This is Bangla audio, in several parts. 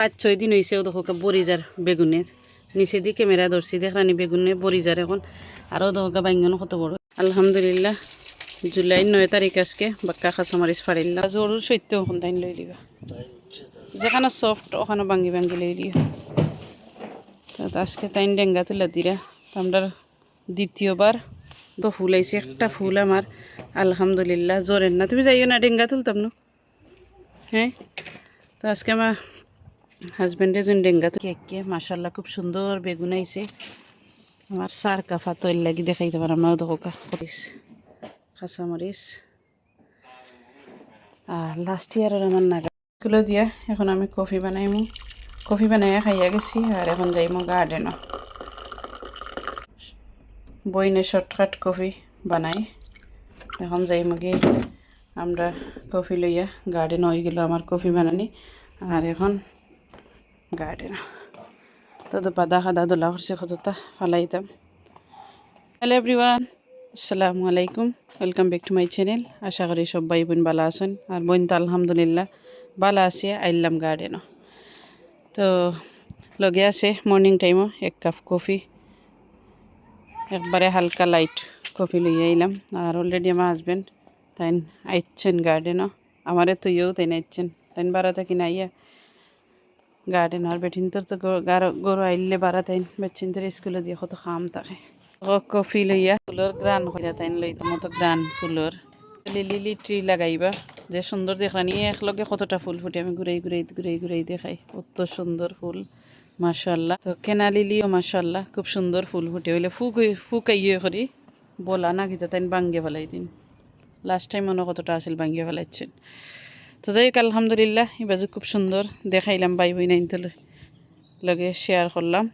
পাঁচ, ছয় দিন হয়েছে ও দেখো বরিজার বেগুনের। নিচে দিয়ে ক্যামেরা ধরছি দেখরানি বেগুনে বরিজার এখন। আরও দেখো বাইঙ্গন কত বড়। আলহামদুলিল্লাহ, জুলাই নয় তারিখ আজকে, বাক্কা খাসা মারিস ফারিল্লা জরুর সত্য ওখান তাইন লই দিবা যেখানে সফট ওখানে ভাঙ্গি ভাঙ্গি লই দিও আজকে তাইন ডেঙ্গা তুলে দিরা। আমরা দ্বিতীয়বার তো ফুল আইছে, একটা ফুল আমার। আলহামদুলিল্লাহ, জোরের না। তুমি যাইও না, ডেঙ্গা তুলতাম না। হ্যাঁ? তো আজকে আমার হাজব্যান্ডের জন্য ডেঙ্গা তো কে মাসাল্লাহ খুব সুন্দর বেগুন আইছে। আমার সার কাফা তৈল লাগি দেখাইতে পারাম না দোকা করিস। কাঁচামরিচ আর লাস্ট ইয়ারের আমার নাগা দিয়া, এখন আমি কফি বানাইমু। কফি বানাইয়া খাইয়া গেছি, আর এখন যাইমু গার্ডেনও বইনে শর্টকাট কফি বানাই। এখন যাইমু গিয়ে আমরা কফি লইয়া গার্ডেন হয়ে গেল আমার কফি বানানি। আর এখন তো পাদা খাদা দোলা করছে কতটা ফালাইতাম হ্যালো এভরিওয়ান আসসালামু আলাইকুম welcome back to my channel আশা করি সব ভাই বোন ভালো আছেন। আর বোন তো আলহামদুলিল্লাহ ভালো আছে, আইলাম গার্ডেনও। তো লগে আছে মর্নিং টাইমও এক কাপ কফি একবারে হালকা লাইট কফি লইয়া আইলাম। আর অলরেডি আমার হাজব্যান্ড তাইন আইচ্ছেন গার্ডেনও। আমারে তো ইয়েও তাই আইচ্ছেন। তাইন বারা থাকি না আইয়া গার্ডেন আর বেঠিন তোর তো গরু আইলে বারা তাইন বেচিন তোর স্কুলে দিয়ে কত খাম থাকে কফি লইয়া ফুলর গ্রান কইরা তাইন লইতাম মতো গ্রান ফুলর লিলি ট্রি লাগাইবা যে সুন্দর দেখানি একলগে কতটা ফুল ফুটে আমি ঘুরাই ঘুরাই ঘুরাই ঘুরাই দেখাই কত সুন্দর ফুল মাশাল্লাহ তো কেনা লিলিও মাশাল্লাহ খুব সুন্দর ফুল ফুটে হইলে ফুক ফুকাইয়ে করি বলা না কিতা তাইন বাঙ্গে ফেলাই দিন লাস্ট টাইম মনে কতটা আছিল বাঙ্গিয়ে ফেলাইছেন তো যাই হোক আলহামদুলিল্লাহ এই বাজু খুব সুন্দর দেখাইলাম বাই বই নাইন লগে শেয়ার করলাম।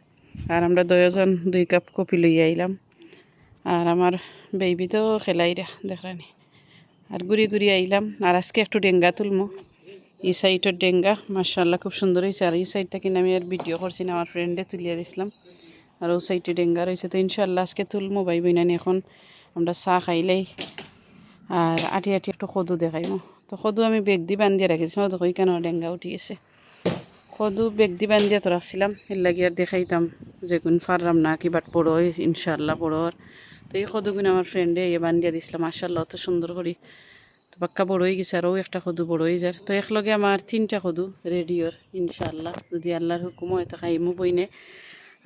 আর আমরা দুজন দুই কাপ কপি লই আইলাম। আর আমার বেবি তো খেলাই রা আর ঘুরি ঘুরি আইলাম। আর আজকে একটু ডেঙ্গা তুলমো। এই সাইডের ডেঙ্গা মার্শাল্লাহ খুব সুন্দর হয়েছে আর এই সাইডটা কিনা আমি আর ভিডিও করছি না আমার ফ্রেন্ডে তুলিয়া দিছিলাম। আর ও সাইডে ডেঙ্গা রয়েছে, তো ইনশাল্লাহ আজকে তুলমো বাই বইনানি এখন। আমরা চা খাইলেই। আর আটি আটি একটু সদু দেখাইমো। তো সদু আমি বেগ দি বান্ধিয়ে রাখিছিলাম তো কেন ডেঙ্গা উঠি গেছে সদু বেগ দি বান্ধিয়া তো রাখছিলাম এর লাগি আর দেখাইতাম যে কোন ফারলাম না কি বাট বড় হয় ইনশাল্লাহ হওয়ার তো এই সদুগুণ আমার ফ্রেন্ডে ইয়ে বান্ধিয়া দিছিলাম মার্শাল্লাহ অত সুন্দর করি তো বাক্কা বড় হয়ে গেছে আরও একটা সদু বড় হয়ে যায়। তো একলগে আমার তিনটা সদু রেডিওর ইনশাল্লাহ যদি আল্লাহর হুকুম হয়, তো খাইমু বইনে।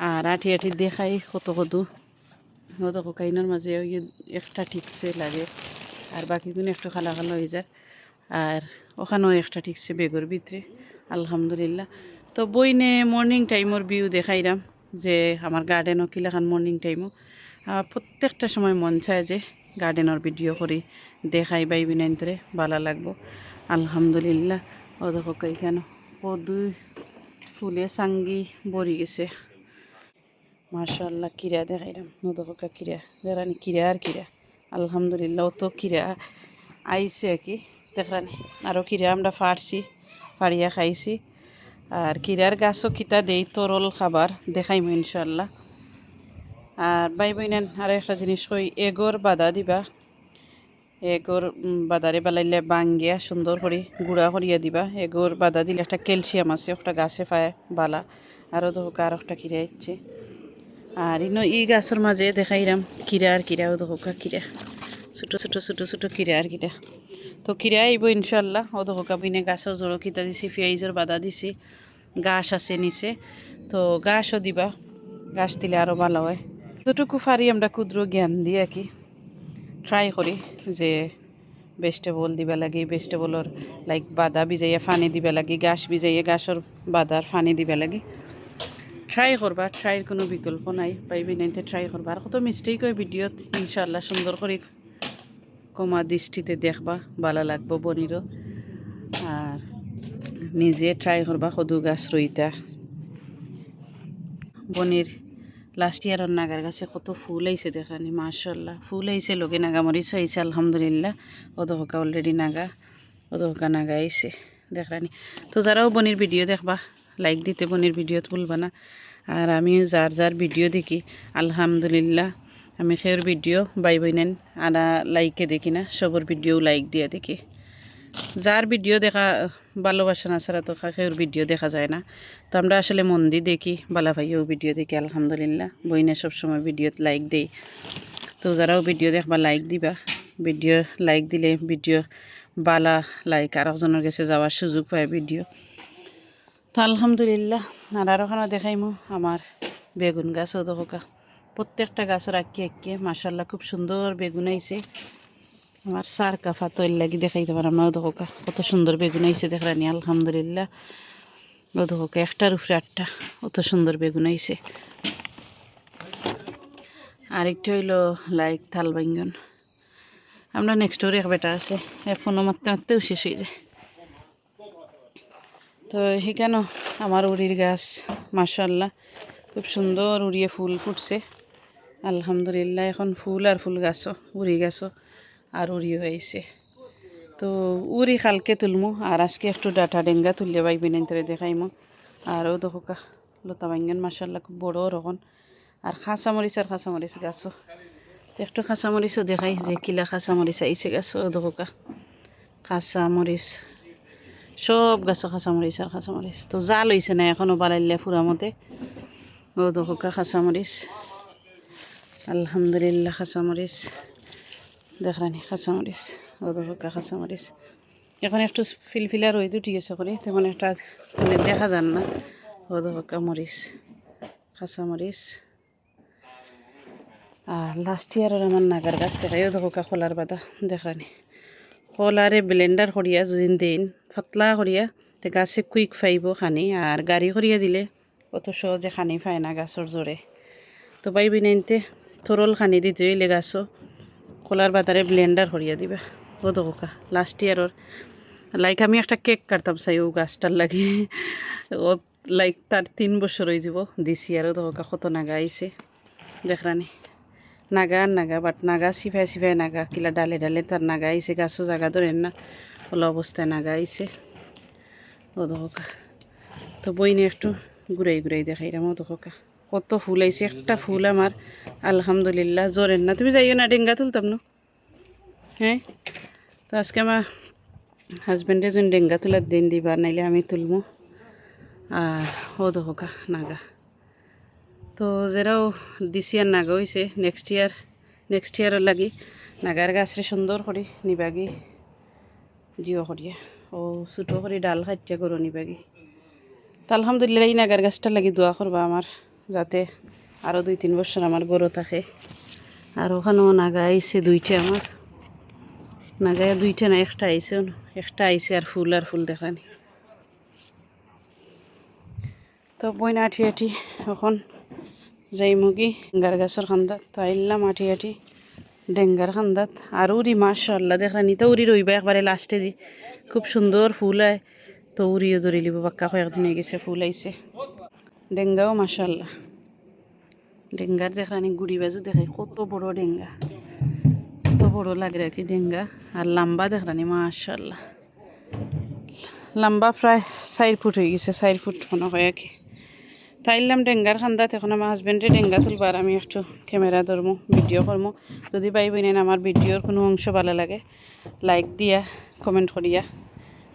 আর আঠি আঠি দেখাই কত সদু। কত কোকাইনের মাঝে একটা ঠিকছে লাগে। আর বাকিগুলো একটু খালা খালা হয়ে যায়। আর ওখানেও একটা ঠিকছে বেগর ভিতরে, আলহামদুলিল্লাহ। তো বইনে মর্নিং টাইমর ভিউ দেখাইলাম যে আমার গার্ডেনও কিলাখান মর্নিং টাইমও প্রত্যেকটা সময় মন চায় যে গার্ডেনের ভিডিও করি, দেখাই বাই বিনাইন ধরে ভালো লাগবো। আলহামদুলিল্লাহ। ও দেখো কেন দুই ফুলে সাঙ্গি বরি গেছে। মার্শাল্লাহ কিরা দেখাইলাম। নদকা কিরা, দেখানি কিরা আর কিরা। আলহামদুলিল্লাহ তো কিরা আইছে কি। দেখরানি আরও কিরা আমরা ফাড়ছি, ফাড়িয়া খাইছি। আর কিরার গাছও কিতা দেই, তরল খাবার, দেখাইম ইনশাল্লাহ আর বাই বইনেন আর একটা জিনিস কই, এগর বাদা দিবা। এগর বাদারে বালাইলে বাঙ্গিয়া সুন্দর করে গুঁড়া করিয়া দিবা। এগর বাদা দিলে একটা ক্যালসিয়াম আছে, একটা গাছে পায় বালা। আরও তো আর একটা কিরা ইচ্ছে আর ইনো ই গাছের মাঝে দেখাইলাম কিরা আর কিরা ও দোকা কিরা ছোটো ছোটো ছোটো ছোটো কিরা আর কিরা তো কিরা আইব ইনশাল্লাহ। ও দোকা বিনে গাছের জোরো কিতা দিছি পেঁয়াজের বাদা দিছি, গাছ আছে নিচে। তো গাছও দিবা, গাছ দিলে আরও ভালো হয়। যতটুকু পারি আমরা ক্ষুদ্র জ্ঞান দিই আর কি ট্রাই করি যে ভেজিটেবল দিবা লাগে ভেজিটেবলর লাইক বাদা ভিজাইয়া ফানি দিবা লাগে, গাছ ভিজাইয়া গাছর বাদার ফানি দিবা লাগে। ট্রাই করবা ট্রাইয়ের কোনো বিকল্প নাই, পাইবি নাইতে ট্রাই করবা। আর কত মিস্টেক হয় ভিডিওত ইনশাল্লাহ সুন্দর করে। কমা দৃষ্টিতে দেখবা, ভালো লাগবো বনিরও। আর নিজে ট্রাই করবা সদু গাছ রইতা। বনির লাস্ট ইয়ারের নাগার গাছে কত ফুল আইছে দেখানি মার্শাল্লাহ ফুল আইছে লগে নাগা নাগামরিচ আইছে আলহামদুলিল্লাহ। অদহকা অলরেডি নাগা অদহকা নাগা আইছে দেখানি তো যারাও বনির ভিডিও দেখবা লাইক দিতে বনির ভিডিও তুলবা না। আর আমি যার যার ভিডিও দেখি, আলহামদুলিল্লাহ। আমি সের ভিডিও বাই বইনেন আনা লাইকে দেখি না সবর ভিডিও লাইক দিয়া দেখি। যার ভিডিও দেখা, ভালোবাসা না ছাড়া তো কাকের ভিডিও দেখা যায় না। তো আমরা আসলে মন দিয়ে দেখি, বালা ভাইও ভিডিও দেখি, আলহামদুলিল্লাহ। বইনে সবসময় ভিডিওত লাইক দেই। তো যারাও ভিডিও দেখবা লাইক দিবা। ভিডিও লাইক দিলে ভিডিও বালা লাইক আর একজনের কাছে যাওয়ার সুযোগ পায় ভিডিও তো আলহামদুলিল্লাহ, আর আর ওখানে দেখাইমু, আমার বেগুন গাছও দেখা প্রত্যেকটা গাছের আঁকিয়ে আঁকিয়ে মাসাল্লাহ খুব সুন্দর বেগুন আইছে। আমার সার কাফা তৈল লাগি দেখাইতে পারাম না দেখা কত সুন্দর বেগুন আইছে দেখরানি আলহামদুলিল্লাহ। ও দেখা একটার উপরে আটটা অত সুন্দর বেগুন আইছে। আরেকটা হইল লাইক থাল বাইঙ্গন। আমরা নেক্সট ওর এক বেটা আছে ফোনও মারতে মারতেও শেষ হয়ে যায়। তো সেখানে আমার উড়ির গাছ মাশাল্লাহ খুব সুন্দর উড়িয়ে ফুল ফুটছে। আলহামদুলিল্লাহ, এখন ফুল আর ফুল গাছও উড়ি গাছও আর উড়ি হয়েছে। তো উড়ি খালকে তুলমু, আর আজকে একটু ডাটা ডেঙ্গা তুললে বাইবি নাই তোরে দেখাইমু। আরও দোকা লতা বাঙ্গান মাসাল্লাহ খুব বড় রকম আর খাঁচামরিচ আর খাঁচামরিচ গাছও তো একটু খাঁচামরিচও দেখাই, যে কিলা খাঁচামরিচ আইছে গাছও দোকা কাঁচামরিচ। সব গাছও খাঁচামরিচ আর খাঁচামরিচ তো জাল হয়েছে না এখনও বাড়াইলে ফুরা মতে ও দোকা খাঁচামরিচ আলহামদুলিল্লাহ খাঁচামরিচ দেখরানি খাঁচামরিচ ও দোকা খাঁচামরিচ এখন একটু ফিলফিলা রোদ উঠি গেছে করে তেমন একটা মানে দেখা যান না। ও দোকা মরিচ খাঁচামরিচ আর লাস্ট ইয়ারের আমার নাগার গাছ দেখাই ও দোকা খোলার বাদা দেখরানি খোলারে ব্লেন্ডার করিয়া যদি দেন পাতলা করিয়া গাছে কুইক ফাইব খানি, আর গাড়ি করিয়া দিলে অত সহজে খানি পায় না গাছর জোরে তো পাইবি নাইনতে তরল খানি দি হইলে গাছও খোলার বাতারে ব্লেন্ডার করিয়া দিবা। ও দোকা লাস্ট ইয়ারর লাইক আমি একটা কেক কাটতাম চাই, ও গাছটার লাগি। ও লাইক তার তিন বছর হয়ে যাব। দিছি আরও দোকা কত নাগা আইছে দেখরানি নাগা নাগা বাট নাগা সিফাই সিফাই নাগা। কিলা ডালে ডালে তার নাগা আইছে গাছও জায়গা ধরেন না। ওলা অবস্থায় নাগা আইছে ও তো বই নিয়ে একটু ঘুরাই ঘুরাই দেখাইলাম ও দোকা কত ফুল আইছে একটা ফুল আমার। আলহামদুলিল্লাহ জোরেন না। তুমি যাইও না, ডেঙ্গা তুলতাম না। হ্যাঁ? তো আজকে আমার হাজব্যান্ডে যোন ডেঙ্গা তোলার দিন দিবা, নাইলে আমি তুলমু। আর ও দোকা নাগা তো যেরাও দিস ইয়ার নাগা হয়েছে নেক্সট ইয়ার নেক্সট ইয়ারের লাগি। নাগার গাছরে সুন্দর করে নিবাগি জিও করিয়া ও ছোটো করে, ডাল খাটিয়া করো নিবাগি তো আলহামদুলিল্লাহ, এই নাগার গাছটা লাগি দোয়া করবা আমার। যাতে আরও দুই, তিন বছর আমার বড় থাকে। আর ওখানেও নাগা আইছে দুইটা আমার। নাগায় দুইটা না, একটা আইছে একটা আইছে আর ফুল আর ফুল দেখানি তো বই না আঠি আঠি এখন যাই মুগি। ডেঙ্গার গাছের খান্দাত, তো আইলাম আঠি আঠি। ডেঙ্গার খান্দাত। আর উড়ি মাশাল্লাহ দেখানি তো উড়ি রইবা একবারে লাস্টে দি। খুব সুন্দর ফুল আয় তো উড়িও ধরে লিব বাক্কা কয়েকদিন হয়ে গেছে, ফুল আইছে। ডেঙ্গাও মাশাল্লাহ ডেঙ্গার দেখানি গুড়ি বাজু দেখাই কত বড় ডেঙ্গা কত বড় লাগে রাখি ডেঙ্গা আর লম্বা দেখানি মাশাল্লাহ লম্বা প্রায় চার ফুট হয়ে গেছে চার ফুট মনে হয় আর কি তাইলাম ডেঙ্গার খান্দাত এখন আমার হাজব্যান্ডে ডেঙ্গা তুলবার আমি একটু ক্যামেরা ধরমু ভিডিও করমু যদি পাই বইনেন আমার ভিডিওর কোনো অংশ ভালো লাগে লাইক দিয়া কমেন্ট করিয়া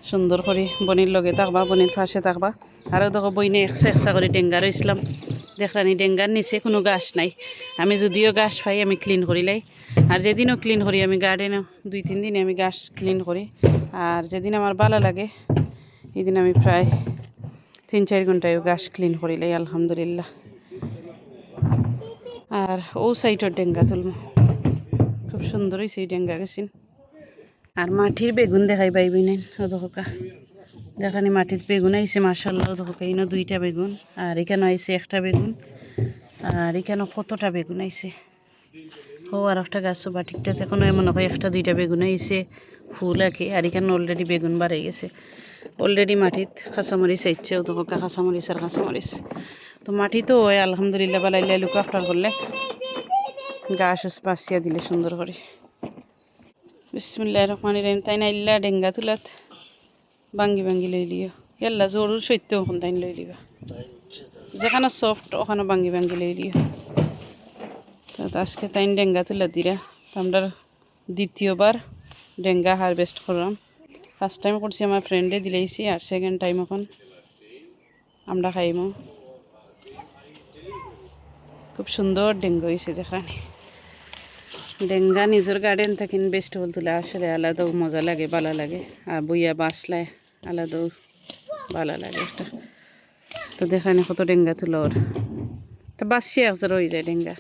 সুন্দর করে বনির লগে থাকবা বনির পাশে থাকবা। আরও দেখো বইনে একসা একসা করে ডেঙ্গা রইছিলাম দেখলানি ডেঙ্গার নিচে কোনো গাছ নাই। আমি যদিও গাছ পাই আমি ক্লিন করি লাই। আর যেদিনও ক্লিন করি আমি গার্ডেনও দুই, তিন দিনে আমি গাছ ক্লিন করি আর যেদিন আমার ভালো লাগে এদিন আমি প্রায় তিন চার ঘন্টায় গাছ ক্লিন করি লাই, আলহামদুলিল্লাহ। আর ও সাইডের ডেঙ্গা তুলব খুব সুন্দর হয়েছে এই ডেঙ্গা গেছিন। আর মাটির বেগুন দেখাই পাইবি নেন অধকা দেখানি মাটির বেগুন আইছে মার্শাল্লাহ অধকা ইনো দুইটা বেগুন, আর এখানে আইছে একটা বেগুন, আর এখানে কতটা বেগুন আইছে? ও, আর একটা গাছ বাটিকটাতে এখনও এমন হয় একটা দুইটা বেগুন আইছে, ফুল আঁকে, আর এখানে অলরেডি বেগুন বাড়াই গেছে। অলরেডি মাটিত কাঁচামরিচ আইছে অধকা কাঁচামরিচ আর কাঁচামরিচ। তো মাটি তো ওই, আলহামদুলিল্লাহ বালাইলে লুক আফটার করলে গাছ বাঁচিয়া দিলে সুন্দর করে। বিসমুল্লাহ রহমান রহিম। তাই না ইল্লা ডেঙ্গা তুলাত ভাঙ্গি ভাঙ্গি লই লিও। এল্লা জরুর সত্য ওখান তাই লই লিবা। যেখানে সফট ওখানে ভাঙ্গি ভাঙ্গি লই লিও। তো আজকে তাই ডেঙ্গা তুলা দিরা। আমরা দ্বিতীয়বার ডেঙ্গা হারভেস্ট করলাম। ফার্স্ট টাইম করছি, আমার ফ্রেন্ডে দিলেইছি, আর সেকেন্ড টাইম এখন আমরা খাইমো। খুব সুন্দর ডেঙ্গু হয়েছে দেখানি ডেঙ্গা নিজের গার্ডেন থাকেন বেস্ট হল তুলে আসলে আলাদাও মজা লাগে, ভালো লাগে। আর বইয়া বাসলায় আলাদাও ভালো লাগে একটা। তো দেখানি কত ডেঙ্গা তুলো ওর। তো বাসি একজোর হয়ে যায় ডেঙ্গা।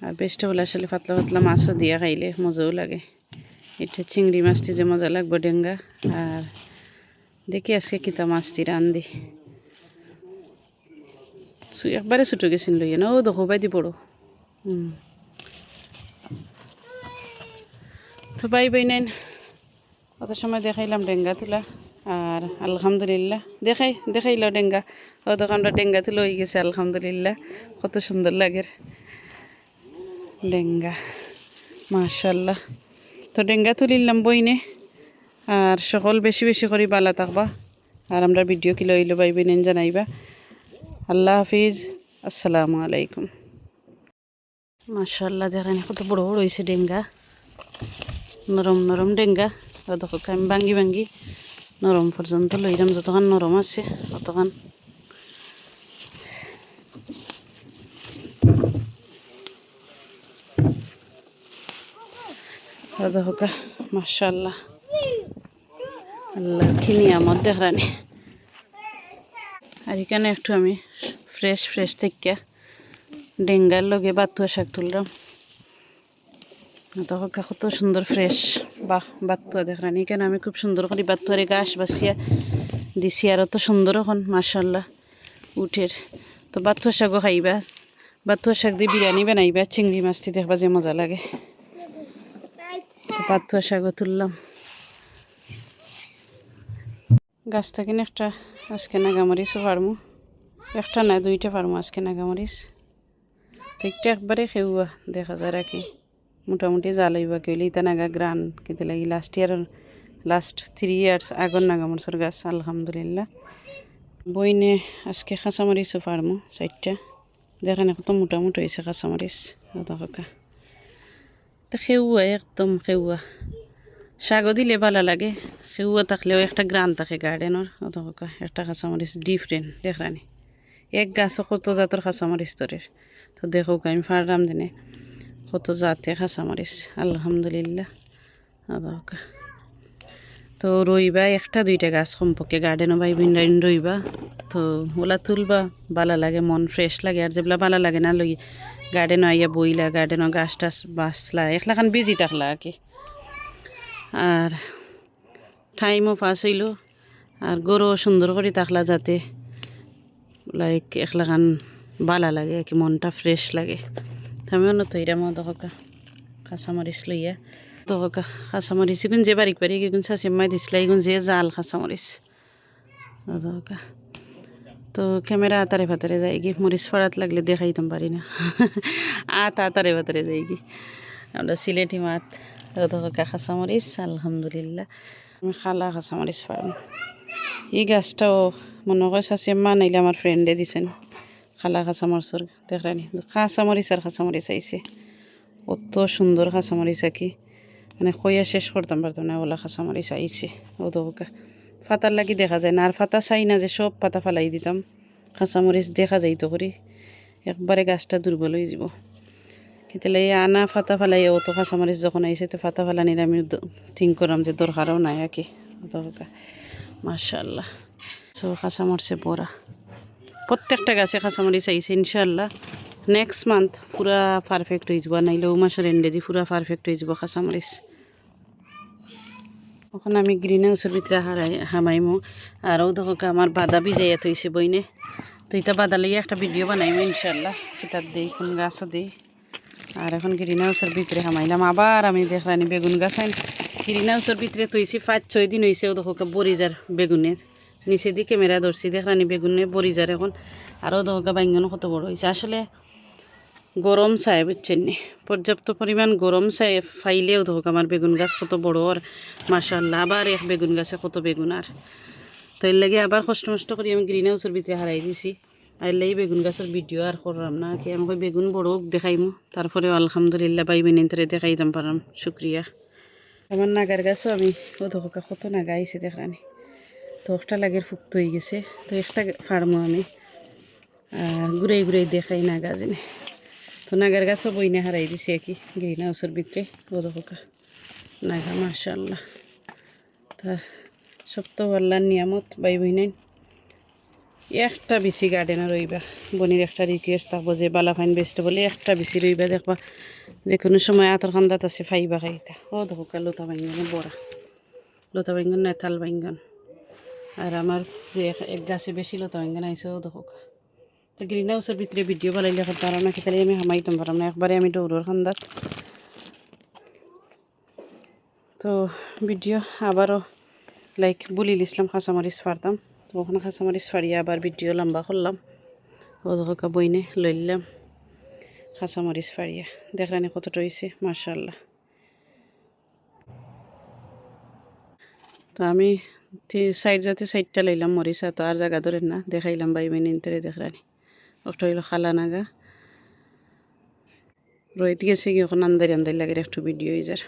আর বেস্ট হল আসলে পাতলা পাতলা মাছও দিয়া খাইলে মজাও লাগে। এটা চিংড়ি মাছটি যে মজা লাগবে ডেঙ্গা। আর দেখি আজকে কিতা মাছটি রান্ধি। একবারে ছুটো গেছিল লইয়া না? ও, দেখো, বাইদি পড়ো হুম। তো বাই নাইন অত সময় দেখাইলাম ডেঙ্গা তুলা? আর আলহামদুলিল্লাহ, দেখাই, দেখাইল ডেঙ্গা। ও দোকানটা ডেঙ্গা তুলে হয়ে গেছে, আলহামদুলিল্লাহ। কত সুন্দর লাগে। ডেঙ্গা মাশাল্লাহ তো ডেঙ্গা তুলিলাম বইনে। আর সকল বেশি বেশি করে বালা থাকবা। আর আমরা ভিডিও কিলো হইল, বাই বেনেন জানাইবা। আল্লাহ হাফিজ। আসসালামু আলাইকুম। মাশাল্লাহ দেখেন কত বড় বড় হয়েছে ডেঙ্গা। নরম নরম ডেঙ্গা। দেখো আমি ভাঙ্গি ভাঙ্গি নরম পর্যন্ত লইলাম যতক্ষণ নরম আছে অতক্ষণ দেখো মাশাল্লাহ আল্লাহ আর এখানে একটু আমি ফ্রেশ ফ্রেশ থেকে ডেঙ্গার লগে বাতুয়া শাক তুললাম তখন কত সুন্দর ফ্রেশ বাহ বাতুয়া দেখলাম এখানে আমি খুব সুন্দর করে বাতুয়ারে গাছ বাসিয়া দিছি আর অত সুন্দর এখন মাসাল্লাহ উঠের। তো বাতুয়া শাকও খাইবা। বাতুয়া শাক দিয়ে বিরিয়ানি বানাইবা, চিংড়ি মাছটি দেখবা যে মজা লাগে। তো বাতুয়া শাকও তুললাম। গাছটা কিনে একটা, আজকে নাগামরিচও পারমু একটা না দুইটা পারমু আজকে নাগামরিচ। তো একটু একবারে খেউয়া, দেখা যায় আর কি। মোটামুটি জ্বালাইবা কেলে ইতা নাগা গ্রান, কিন্তু লাগি last year last three years আগর নাগামরিচর গাছ, আলহামদুলিল্লাহ। বইনে আজকে কাঁচামরিচও পারমু, চারটা। দেখেন কত মোটামুটি হয়েছে কাঁচামরিচ দেখা তো খেউয়া একদম খেউয়া শাকও দিলে ভালো লাগে, সেউয়া থাকলেও একটা গ্রান থাকে গার্ডেনের অত একটা কাঁচামরিচ ডিফারেন্ট দেখরানি এক গাছও কত জাতের কাঁচামরিচ তোরের তো দেখো আমি ফারলাম দিনে কত জাতে কাঁচামরিচ আলহামদুলিল্লাহ। অত তো রইবা একটা, দুইটা গাছ সম্পর্কে গার্ডেনও বাই বিন্ডাইন রইবা। তো ওলা তুলবা, ভালো লাগে, মন ফ্রেশ লাগে, আর যেগুলা ভালো লাগে না লই গার্ডেনও আইয়া বইলা গার্ডেনও গাছ টাছ বাঁচলা একলাখান বিজি থাকলা আর কি। আর টাইমও পাস হইল, আর গরুও সুন্দর করে থাকলা যাতে লাইক একলাখান বালা লাগে, আর কি, মনটা ফ্রেশ লাগে। আমিও না তৈরা মো দহকা কাঁচামরিচ লইয়া দহকা কাঁচামরিচ এগুন যে বারিক বারিক এগুন চাষি মাই দিছিলা এগুন যে জাল কাঁচামরিচ দহকা তো ক্যামেরা আতারে ফাতারে যাই কি মরিচ ফাড়াত লাগলে দেখাইতাম পারি না আত আতারে ফাতারে যাই কি আমরা সিলেটি মাত দহকা কাঁচামরিচ আলহামদুলিল্লাহ আমি খালা কাঁচামরিচ পারম এই গাছটাও মনে হয় চাষি মা নাইলে আমার ফ্রেন্ডে দিছেন খালা কাঁচামরিচর দেখানি কাঁচামরিচ আর কাঁচামরিচ আইছে অত সুন্দর কাঁচামরিচ আঁকি মানে কইয়া শেষ করতাম পারতাম না ওলা কাঁচামরিচ আইছে ও দোকা ফাতার লাগি দেখা যায় না আর ফাতা চাই না যে সব পাতা ফালাই দিতাম। কাঁচামরিচ দেখা যাইতো করি একবারে গাছটা দুর্বল হয়ে যাব। এই আনা ফাতা ফালাই অত কাঁচামরিচ যখন আইছে তো ফাতা ফালানির আমি থিঙ্ক করলাম যে দরকারও নাই আর কি দরকার মাশাল্লাহ সব কাঁচামরিচে পড়া প্রত্যেকটা গাছে কাঁচামরিচ আইছে ইনশাল্লাহ নেক্সট মান্থ পুরা পারফেক্ট হয়ে যাব নাইলে ও মাসের এন্ডে দি পুরা পারফেক্ট হয়ে যাব কাঁচামরিচ। ওখানে আমি গ্রিন হাউসের ভিতরে হারাই, হামাইমো। আর ও দেখো আমার বাদা ভিজাইয়া থইছে বইনে। তো এটা বাদা লইয়া একটা ভিডিও বানাইমো ইনশাল্লাহ সেটার দিই, কোন গাছও দিই। আর এখন গ্রিন হাউসের ভিতরে হামাইলাম। আবার আমি দেখলাম বেগুন গাছ আইন। গ্রিন হাউসের ভিতরে তৈছি পাঁচ ছয় দিন হয়েছে ও দেখো বরিজার বেগুনের। নিচে দিয়ে ক্যামেরা ধরছি দেখলানি বেগুনে বরিজার এখন। আরও দেখো বাইঙ্গন কত বড় হয়েছে। আসলে গরম চাই, বুঝছেন পর্যাপ্ত পরিমাণ গরম চাই, ফাইলেও ধোক আমার বেগুন গাছ কত বড় আর মাসাল্লাহ আবার এক বেগুন গাছে কত বেগুন আর। তো এর লাগে আবার কষ্ট মষ্ট করে, আমি গ্রিন হাউসের ভিতরে হারাই দিছি। আর লাগে বেগুন গাছের ভিডিও আর করলাম না, কি আমাকে বেগুন বড় দেখাইমু। তারপরেও আলহামদুলিল্লাহ বাই বেনিন্তরে দেখাইতাম পারাম, শুক্রিয়া। আমার নাগার গাছও আমি ও দেখো কত নাগা আইছে দেখরানি তো একটা লাগের ফুক্ত হয়ে গেছে। তো একটা ফার্মও আমি। ঘুরাই ঘুরাই দেখাই নাগা জেনে। তো নাগার গাছও বইনে হারাই দিছে আর কি গ্রিন হাউসের ভিতরে ও দেখো নাগা মাশাল্লাহ তা সব তো নিয়ামত, বাই বইনাইন একটা বেশি গার্ডেনে রইবা। বনির একটা রিকোয়েস্ট থাকব যে, বালা ফাইন বেস্ট বলে একটা বেশি রইবা। দেখবা যে কোনো সময় আতর খান্দাত আছে, ফাইবা খাইতা। ও দেখো কা লতা বাইঙ্গন বড়া। লতা বাইঙ্গন নয় থাল বাইঙ্গন। আর আমার যে এক- গাছে বেশি লতা বাইঙ্গন আইসে ও দেখো তো গ্রিন হাউসের ভিতরে ভিডিও বানাইলে করতে পারো না খেতে আমি হামাইতাম পারলাম না একবারে আমি দৌড়োর খান্দাত তো ভিডিও আবারও লাইক বুলিল ইসলাম খাসামরিচ ফারতাম তো ওখানে খাসামরিচ ফাড়িয়ে আবার ভিডিও লম্বা করলাম। ও দেখা বইনে লইলাম। খাসামরিচ ফাড়িয়া দেখলানি কতটা হয়েছে মার্শাল্লাহ তো আমি সাইড যাতে সাইডটা লইলাম মরিচা, তো আর জায়গা ধরেন না, দেখাইলাম বাই ইন্তরে দেখলানি ওটা হইল খালা নাগা। রোহিত গেছে কি ওখানে আন্দারি আন্দারি লাগে একটু ভিডিও ইজার